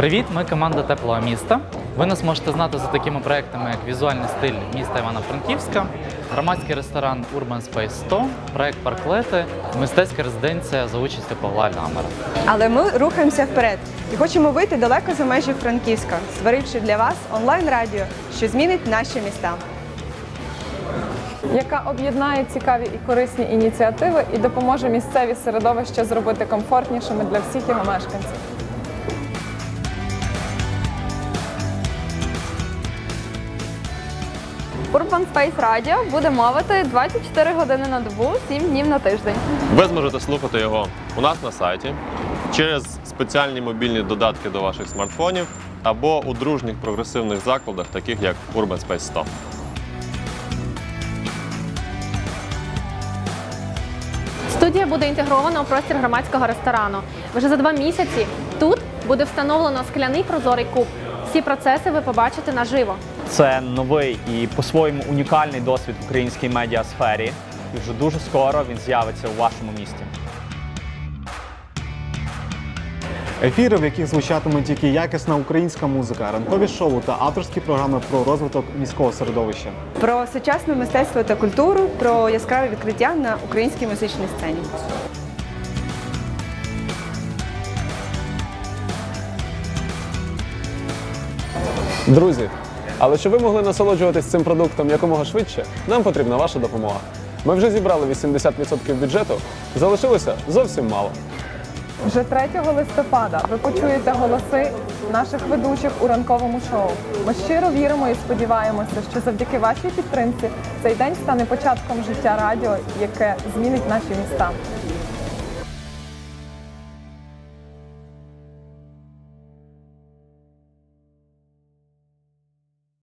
Привіт, ми команда Теплого міста. Ви нас можете знати за такими проектами, як візуальний стиль міста Івано-Франківська, громадський ресторан Urban Space 100, проект Парклети, мистецька резиденція за участю Павла Лямера. Але ми рухаємося вперед і хочемо вийти далеко за межі Франківська, створивши для вас онлайн-радіо, що змінить наші міста. яка об'єднає цікаві і корисні ініціативи і допоможе місцеві середовища зробити комфортнішими для всіх його мешканців. Urban Space Radio буде мовити 24 години на добу, 7 днів на тиждень. Ви зможете слухати його у нас на сайті через спеціальні мобільні додатки до ваших смартфонів або у дружніх прогресивних закладах, таких як Urban Space 100. Студія буде інтегрована у простір громадського ресторану. Вже за два місяці тут буде встановлено скляний прозорий куб. Всі процеси ви побачите наживо. Це новий і по-своєму унікальний досвід в українській медіасфері. І вже дуже скоро він з'явиться у вашому місті. Ефіри, в яких звучатиме тільки якісна українська музика, ранкові шоу та авторські програми про розвиток міського середовища. Про сучасне мистецтво та культуру, про яскраві відкриття на українській музичній сцені. Друзі, але щоб ви могли насолоджуватись цим продуктом якомога швидше, нам потрібна ваша допомога. Ми вже зібрали 80% бюджету, залишилося зовсім мало. Вже 3 листопада ви почуєте голоси наших ведучих у ранковому шоу. Ми щиро віримо і сподіваємося, що завдяки вашій підтримці цей день стане початком життя радіо, яке змінить наші міста.